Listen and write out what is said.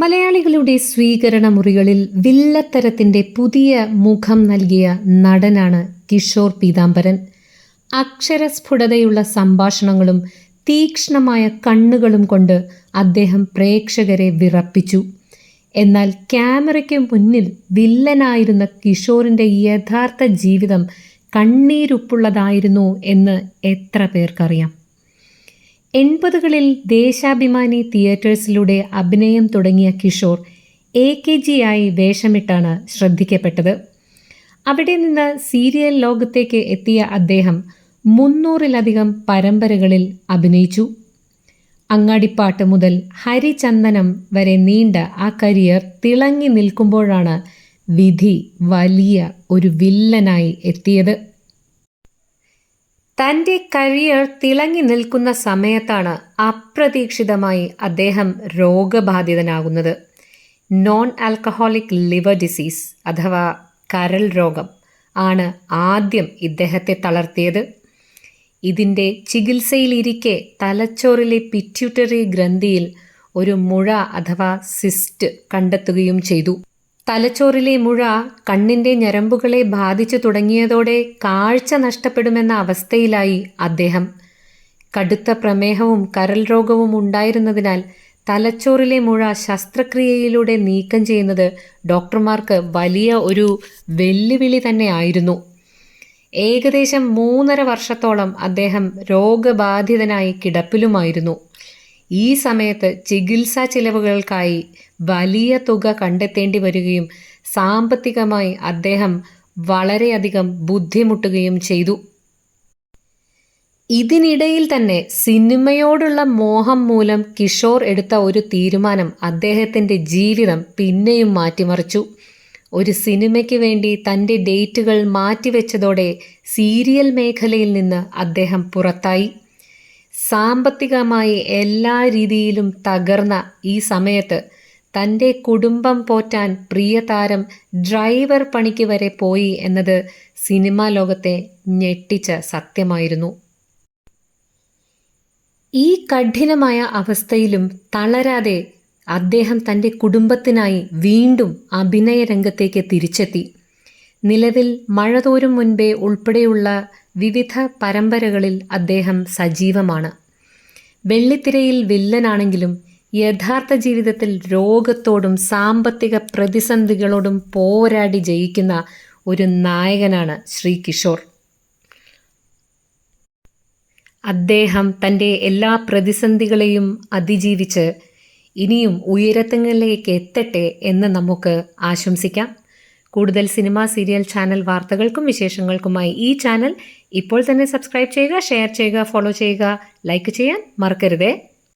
മലയാളികളുടെ സ്വീകരണ മുറികളിൽ വില്ലത്തരത്തിന്റെ പുതിയ മുഖം നൽകിയ നടനാണ് കിഷോർ പീതാംബരൻ. അക്ഷരസ്ഫുടതയുള്ള സംഭാഷണങ്ങളും തീക്ഷ്ണമായ കണ്ണുകളും കൊണ്ട് അദ്ദേഹം പ്രേക്ഷകരെ വിറപ്പിച്ചു. എന്നാൽ ക്യാമറയ്ക്ക് മുന്നിൽ വില്ലനായിരുന്ന കിഷോറിന്റെ യഥാർത്ഥ ജീവിതം കണ്ണീരുപ്പുള്ളതായിരുന്നു എന്ന് എത്ര പേർക്കറിയാം. എൺപതുകളിൽ ദേശാഭിമാനി തിയേറ്റേഴ്സിലൂടെ അഭിനയം തുടങ്ങിയ കിഷോർ എ കെ ജിയായി വേഷമിട്ടാണ് ശ്രദ്ധിക്കപ്പെട്ടത്. അവിടെ നിന്ന് സീരിയൽ ലോകത്തേക്ക് എത്തിയ അദ്ദേഹം മുന്നൂറിലധികം പരമ്പരകളിൽ അഭിനയിച്ചു. അങ്ങാടിപ്പാട്ട് മുതൽ ഹരിചന്ദനം വരെ നീണ്ട ആ കരിയർ തിളങ്ങി നിൽക്കുമ്പോഴാണ് വിധി വലിയ ഒരു വില്ലനായി എത്തിയത്. തന്റെ കരിയർ തിളങ്ങി നിൽക്കുന്ന സമയത്താണ് അപ്രതീക്ഷിതമായി അദ്ദേഹം രോഗബാധിതനാകുന്നത്. നോൺ ആൽക്കഹോളിക് ലിവർ ഡിസീസ് അഥവാ കരൾ രോഗം ആണ് ആദ്യം ഇദ്ദേഹത്തെ തളർത്തിയത്. ഇതിന്റെ ചികിത്സയിലിരിക്കെ തലച്ചോറിലെ പിറ്റ്യൂട്ടറി ഗ്രന്ഥിയിൽ ഒരു മുഴ അഥവാ സിസ്റ്റ് കണ്ടെത്തുകയും ചെയ്തു. തലച്ചോറിലെ മുഴ കണ്ണിന്റെ ഞരമ്പുകളെ ബാധിച്ചു തുടങ്ങിയതോടെ കാഴ്ച നഷ്ടപ്പെടുമെന്ന അവസ്ഥയിലായി അദ്ദേഹം. കടുത്ത പ്രമേഹവും കരൽ രോഗവും ഉണ്ടായിരുന്നതിനാൽ തലച്ചോറിലെ മുഴ ശസ്ത്രക്രിയയിലൂടെ നീക്കം ചെയ്യുന്നത് ഡോക്ടർമാർക്ക് വലിയ ഒരു വെല്ലുവിളി തന്നെ ആയിരുന്നു ഏകദേശം മൂന്നര വർഷത്തോളം അദ്ദേഹം രോഗബാധിതനായി കിടപ്പിലുമായിരുന്നു. ഈ സമയത്ത് ചികിത്സാ ചിലവുകൾക്കായി വലിയ തുക കണ്ടെത്തേണ്ടി വരികയും സാമ്പത്തികമായി അദ്ദേഹം വളരെയധികം ബുദ്ധിമുട്ടുകയും ചെയ്തു. ഇതിനിടയിൽ തന്നെ സിനിമയോടുള്ള മോഹം മൂലം കിഷോർ എടുത്ത ഒരു തീരുമാനം അദ്ദേഹത്തിന്റെ ജീവിതം പിന്നെയും മാറ്റിമറിച്ചു. ഒരു സിനിമയ്ക്ക് വേണ്ടി തന്റെ ഡേറ്റുകൾ മാറ്റിവെച്ചതോടെ സീരിയൽ മേഖലയിൽ നിന്ന് അദ്ദേഹം പുറത്തായി. സാമ്പത്തികമായി എല്ലാ രീതിയിലും തകർന്ന ഈ സമയത്ത് തന്റെ കുടുംബം പോറ്റാൻ പ്രിയതാരം ഡ്രൈവർ പണിക്ക് വരെ പോയി എന്നത് സിനിമാ ലോകത്തെ ഞെട്ടിച്ച സത്യമായിരുന്നു. ഈ കഠിനമായ അവസ്ഥയിലും തളരാതെ അദ്ദേഹം തന്റെ കുടുംബത്തിനായി വീണ്ടും അഭിനയ രംഗത്തേക്ക് തിരിച്ചെത്തി. നിലവിൽ മഴതോരും മുൻപേ ഉൾപ്പെടെയുള്ള വിവിധ പരമ്പരകളിൽ അദ്ദേഹം സജീവമാണ്. വെള്ളിത്തിരയിൽ വില്ലനാണെങ്കിലും യഥാർത്ഥ ജീവിതത്തിൽ രോഗത്തോടും സാമ്പത്തിക പ്രതിസന്ധികളോടും പോരാടി ജയിക്കുന്ന ഒരു നായകനാണ് ശ്രീ കിഷോർ. അദ്ദേഹം തന്റെ എല്ലാ പ്രതിസന്ധികളെയും അതിജീവിച്ച് ഇനിയും ഉയരത്തങ്ങളിലേക്ക് എത്തട്ടെ എന്ന് നമുക്ക് ആശംസിക്കാം. കൂടുതൽ സിനിമ സീരിയൽ ചാനൽ വാർത്തകൾക്കും വിശേഷങ്ങൾക്കുമായി ഈ ചാനൽ ഇപ്പോൾ തന്നെ സബ്സ്ക്രൈബ് ചെയ്യുക ഷെയർ ചെയ്യുക ഫോളോ ചെയ്യുക ലൈക്ക് ചെയ്യാൻ മറക്കരുതേ.